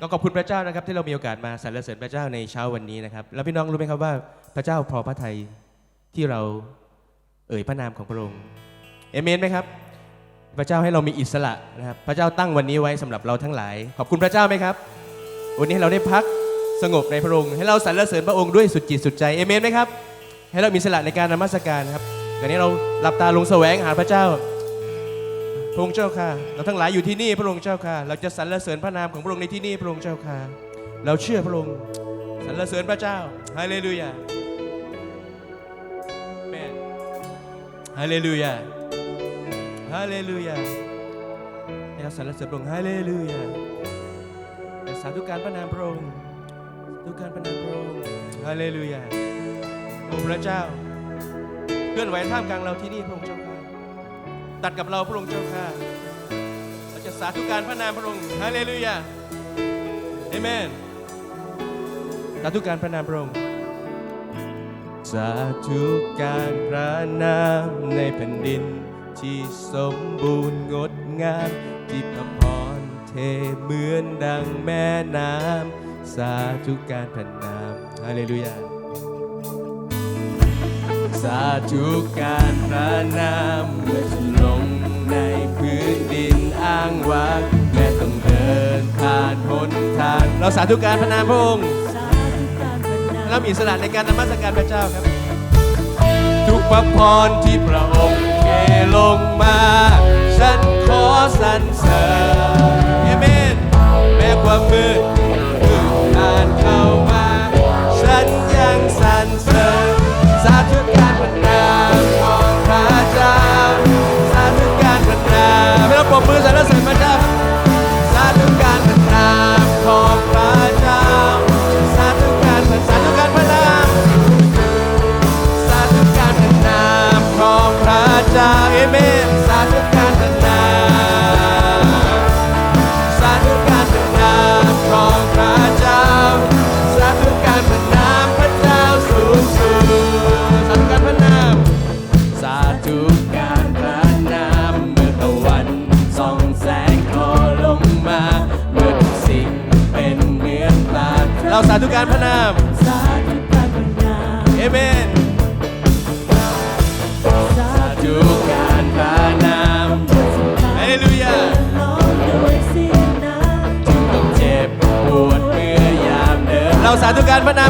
ก็ขอบคุณพระเจ้านะครับ ที่เรามีโอกาสมาสรรเสริญพระเจ้าในเช้าวันนี้นะครับ แล้วพี่น้องรู้ไหมครับว่าพระเจ้าพอพระทัยที่เราเอ่ยพระนามของพระองค์เอเมนไหมครับ พระเจ้าให้เรามีอิสระนะครับพระเจ้าตั้งวันนี้ไว้สำหรับเราทั้งหลาย ขอบคุณพระเจ้าไหมครับ วันนี้ให้เราได้พักสงบในพระองค์ให้เราสรรเสริญพระองค์ด้วยสุดจิตสุดใจเอเมนไหมครับ ให้เรามีอิสระในการนมัสการครับตอนนี้เราหลับตาลงแสวงหาพระเจ้า พระองค์เจ้าค่ะ เราทั้งหลายอยู่ที่นี่พระองค์เจ้าค่ะ เราจะสรรเสริญพระนามของพระองค์ในที่นี่พระองค์เจ้าค่ะ เราเชื่อพระองค์สรรเสริญพระเจ้าฮาเลลูยาเมนฮาเลลูยาฮาเลลูยาเราสรรเสริญพระองค์ฮาเลลูยาสาธุการพระนามพระองค์สาธุการพระนามพระองค์ฮาเลลูยาโอ้พระเจ้าเคลื่อนไหวท่ามกลางเราที่นี่พระองค์เจ้าค่ะ ตัดกับเราพระองค์เจ้าค่ะเราจะสาธุการพระนามพระองค์ฮาเลลูยาเอเมนสาธุการพระนามพระองค์สาธุการพระนามในแผ่นดิน ที่สมบูรณ์งดงามที่พระพรเทเหมือนดังแม่น้ำสาธุการพระนามฮาเลลูยา สาธุการพระนามเมื่อฉันลงในพื้นดินอ้างว้างแม้ต้องเดินผ่านหนทาง เราสาธุการพระนามพระองค์เรามีอิสระในการนมัสการพระเจ้าครับ ทุกพระพรที่พระองค์เทลงมา ฉันขอสรรเสริญ ธุการพระนามสาธุการพระนามเอเมนสาสาธุการพระนามฮาเลลูยาร้องด้วยเสียงน้ำจึงต้องเจ็บปวดเมื่อยามเดินเราสาธุการพระนาม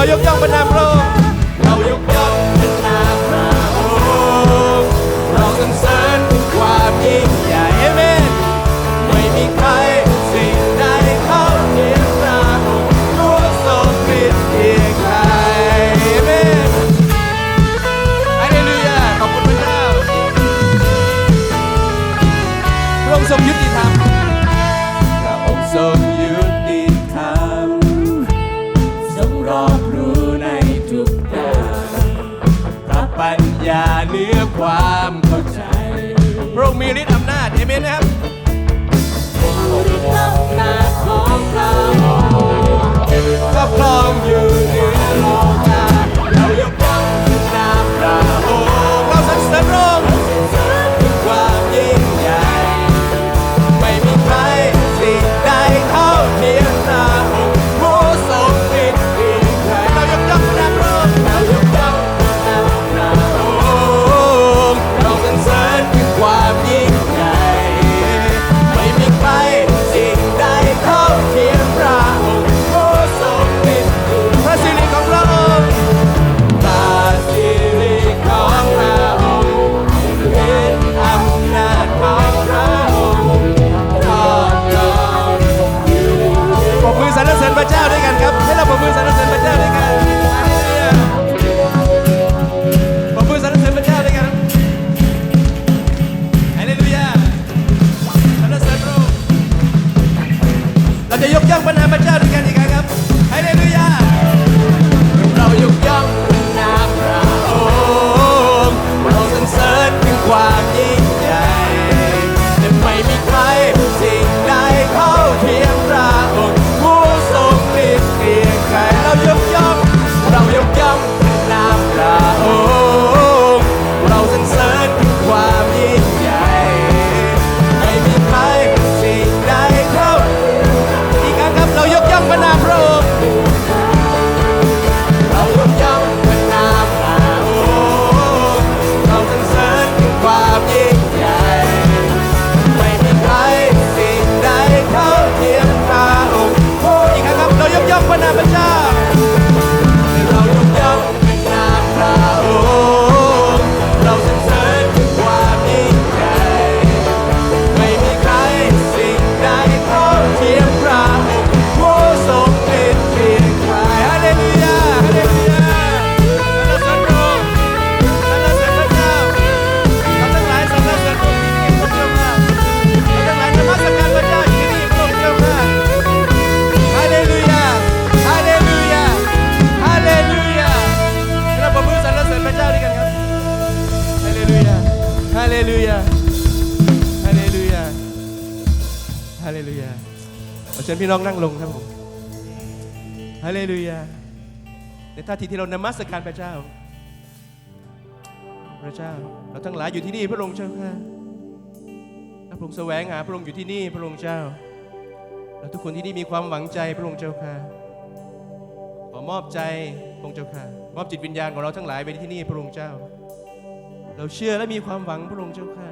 เรายกย่องบรรดาพระอง อย่าเนื้อความเข้าใจพระองค์มีฤทธิ์อำนาจเอเมนนะครับครอบครองอยู่ ฮาเลลูยา ฮาเลลูยา ฮาเลลูยาขอเชิญพี่น้องนั่งลงครับผม ฮาเลลูยา ในท่าทีที่เรานมัสการพระเจ้า พระเจ้า เราทั้งหลายอยู่ที่นี่พระองค์เจ้าค่ะพระองค์แสวงหาพระองค์อยู่ที่นี่พระองค์เจ้า เราทุกคนที่นี่มีความหวังใจพระองค์เจ้าค่ะ ขอมอบใจพระองค์เจ้าค่ะ มอบจิตวิญญาณของเราทั้งหลายไปที่นี่พระองค์เจ้า เราเชื่อและมีความหวังพระองค์เจ้าค่ะ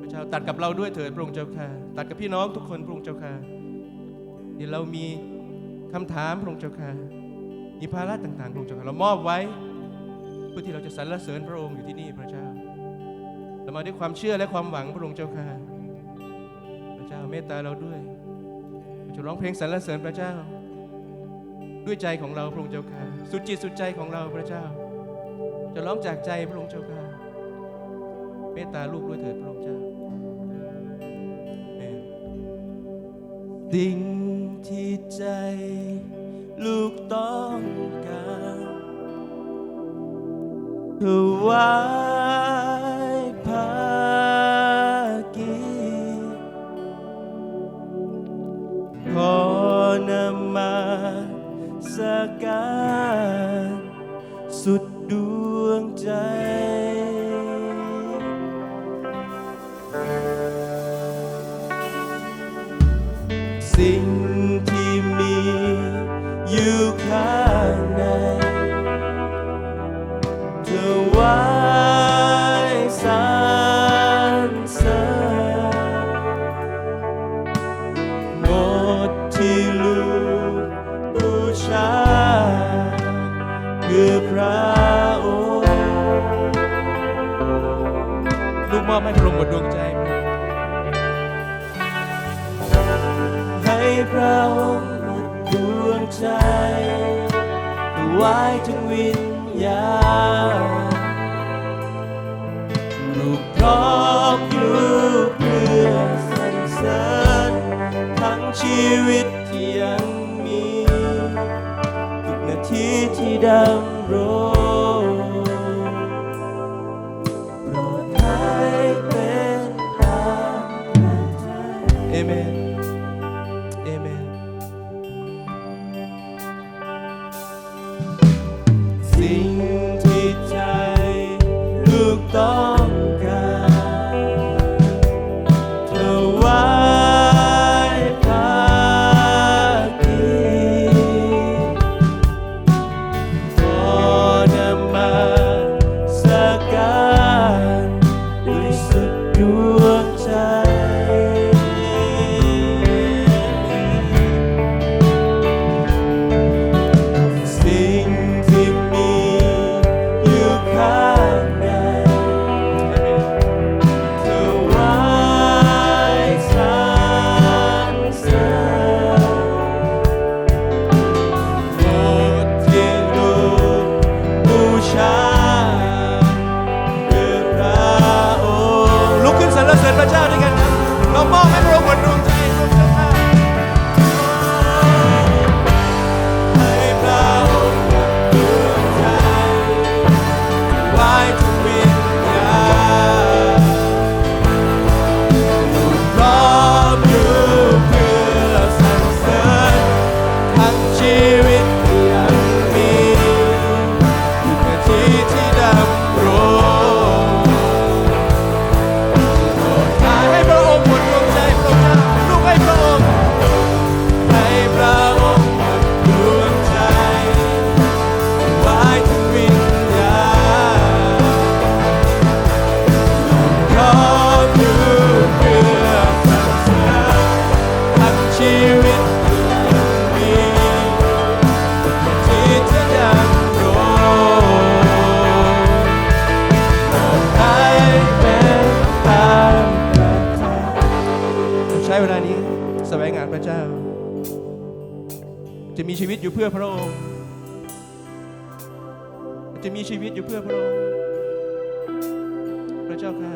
พระเจ้าตัดกับเราด้วยเถิดพระองค์เจ้าค่ะตัดกับพี่น้องทุกคนพระองค์เจ้าค่ะเดี๋ยวเรามีคำถามพระองค์เจ้าค่ะมีภาระต่างๆพระองค์เจ้าค่ะเรามอบไว้เพื่อที่เราจะสรรเสริญพระองค์อยู่ที่นี่พระเจ้า เรามาด้วยความเชื่อและความหวังพระองค์เจ้าค่ะพระเจ้าเมตตาเราด้วยเราจะร้องเพลงสรรเสริญพระเจ้า ด้วยใจของเราพระองค์เจ้าค่ะสุดจิตสุดใจของเราพระเจ้า จะร้องจากใจพระองค์เจ้าค่ะเมตตาลูกด้วยเถิดพระองค์เจ้าสิ่งที่ใจลูกต้องการถวายภากีขอนำมาสการ อบให้พระองค์หมดดวงใจให้พระองค์หมดดวงใจไว้ถึงวิญญาณลูกพร้อมอยู่เพื่อสรรเสริญทั้งชีวิตที่ยังมีทุกนาทีที่ดำ ลูก ระเจ้า จะมีชีวิตอยู่เพื่อพระองค์ จะมีชีวิตอยู่เพื่อพระองค์ พระเจ้าค่ะ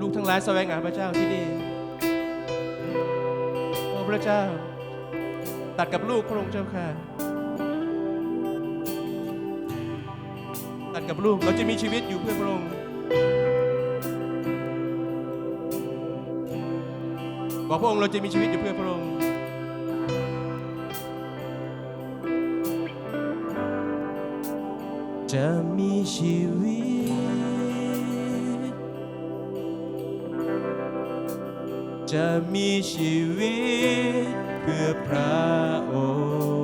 ลูกทั้งหลายแสวงหาพระเจ้าที่นี่ โอ้พระเจ้า ตัดกับลูกพระองค์เจ้าค่ะ ตัดกับลูกเราจะมีชีวิตอยู่เพื่อพระองค์ บอกพระองค์เราจะมีชีวิตอยู่เพื่อพระองค์จะมีชีวิต จะมีชีวิตเพื่อพระองค์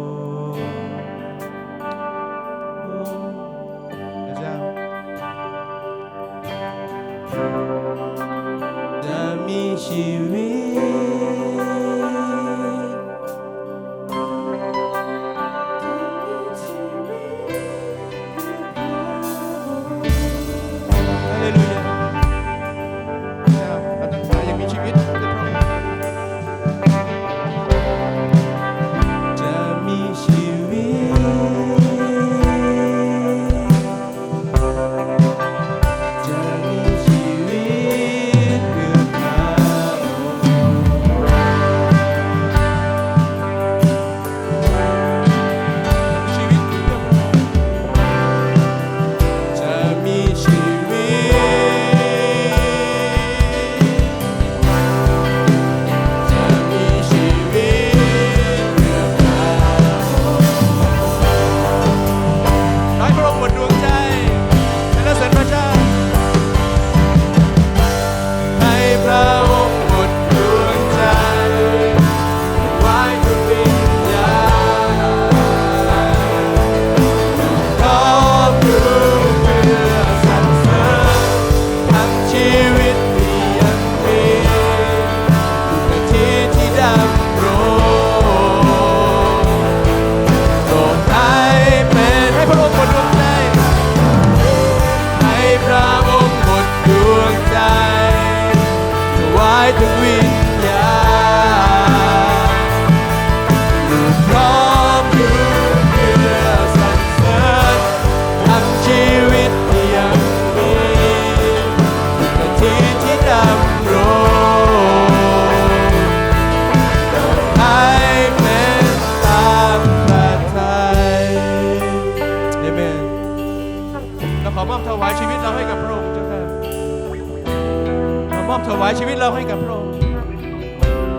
ายชีวิตเราให้กับพระองค์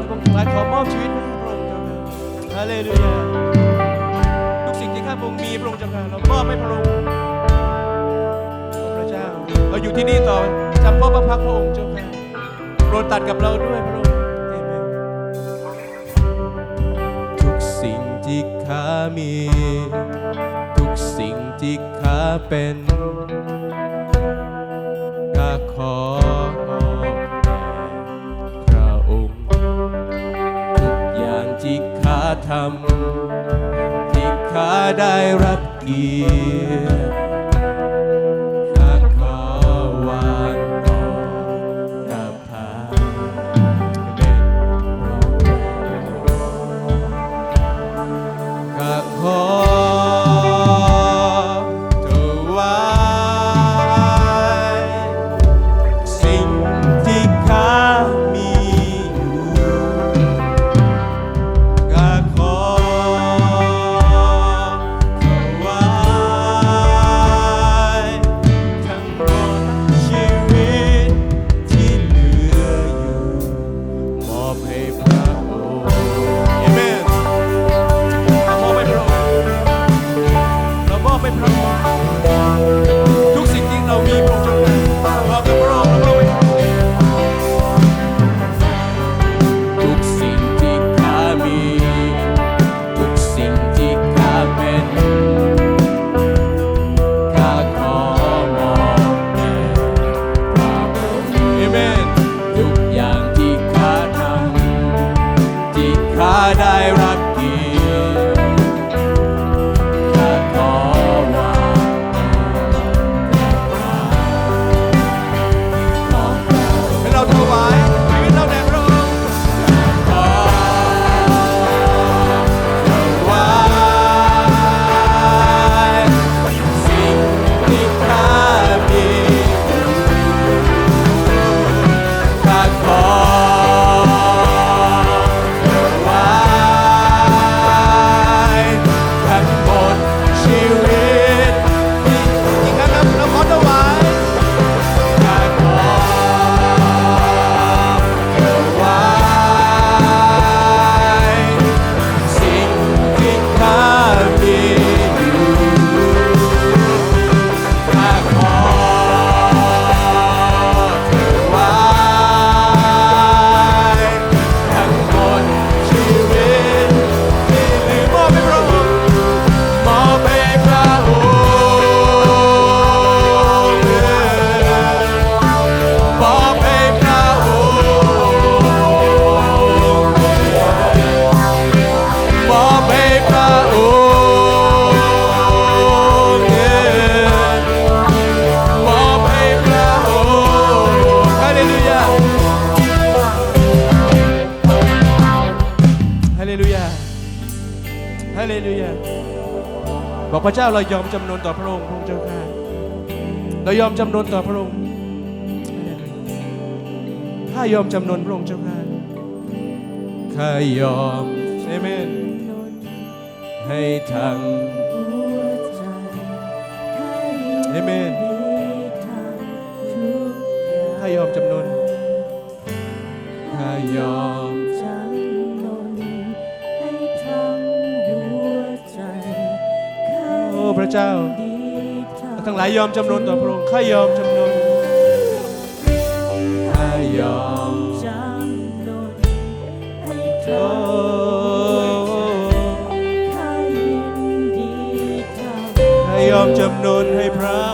พระองค์ทั้งหลายขอมอบชีวิตให้พระองค์เจ้าค่ะฮาเลลูยาทุกสิ่งที่ข้าพระองค์มีพระองค์เจ้าค่ะเรามอบให้พระองค์ขอบพระเจ้า เราอยู่ที่นี่ต่อจำพ่อพระพักพระองค์เจ้าค่ะโปรดตัดกับเราด้วยพระองค์เอเมนทุกสิ่งที่ข้ามี ทุกสิ่งที่ข้าเป็นข้าขอ ข้าทำที่ข้าได้รับเกียรติ พระเจ้าเรายอมจำนนต่อพระองค์พระองค์เจ้าข้าเรายอมจำนนต่อพระองค์ข้ายอมจำนนพระองค์เจ้าข้าข้ายอมเอเมนให้ทั้งเอเมนข้ายอมจำนนข้ายอม พระเจ้าทั้งหลายยอมจำนนต่อพระองค์ข้ายอมจำนนข้ายอมโอ้ข้ายอมจำนนให้พระ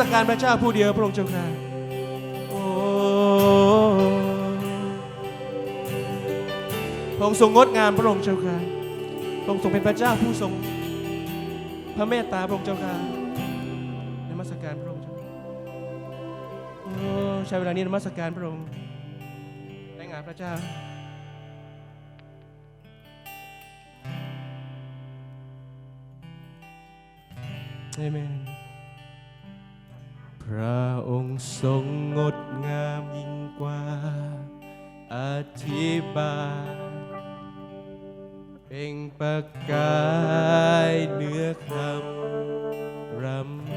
สักการพระเจ้าผู้เดียวพระองค์เจ้าค่ะพระองค์ทรงงดงามพระองค์เจ้าค่ะพระองค์ทรงเป็นพระเจ้าผู้ทรงพระเมตตาพระองค์เจ้าค่ะนมัสการพระองค์เจ้าโอ้ใช้เวลานี้ในมัสการพระองค์ได้งานพระเจ้าเอเมน พระองค์ทรงงดงามยิ่งกว่า อธิบายเป็นประกายเนื้อคำรำ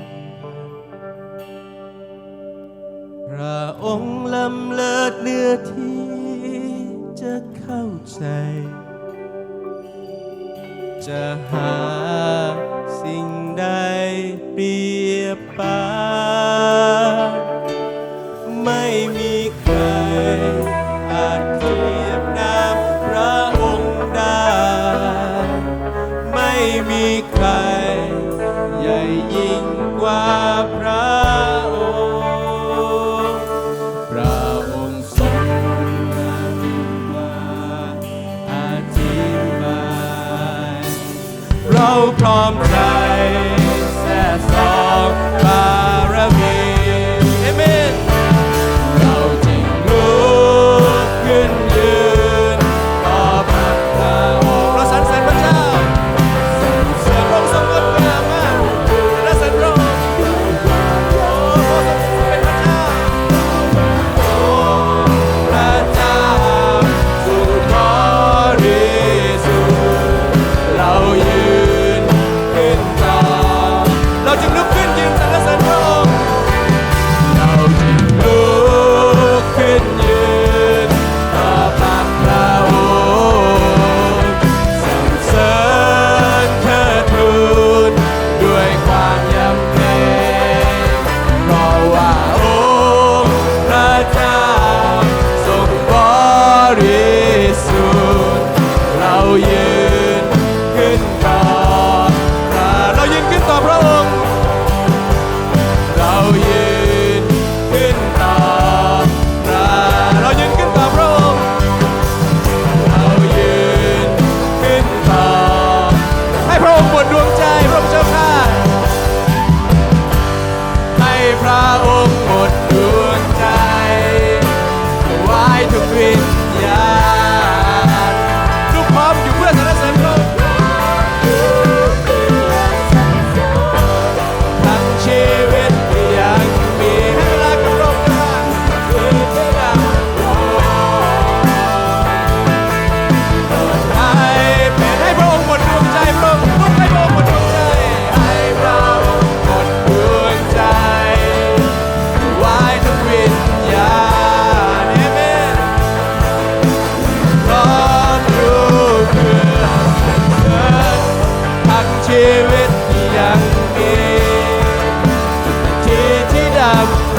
พระองค์ลำเลิศเนื้อที่จะเข้าใจ จะหาสิ่งใดเปรียบปาน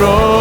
road.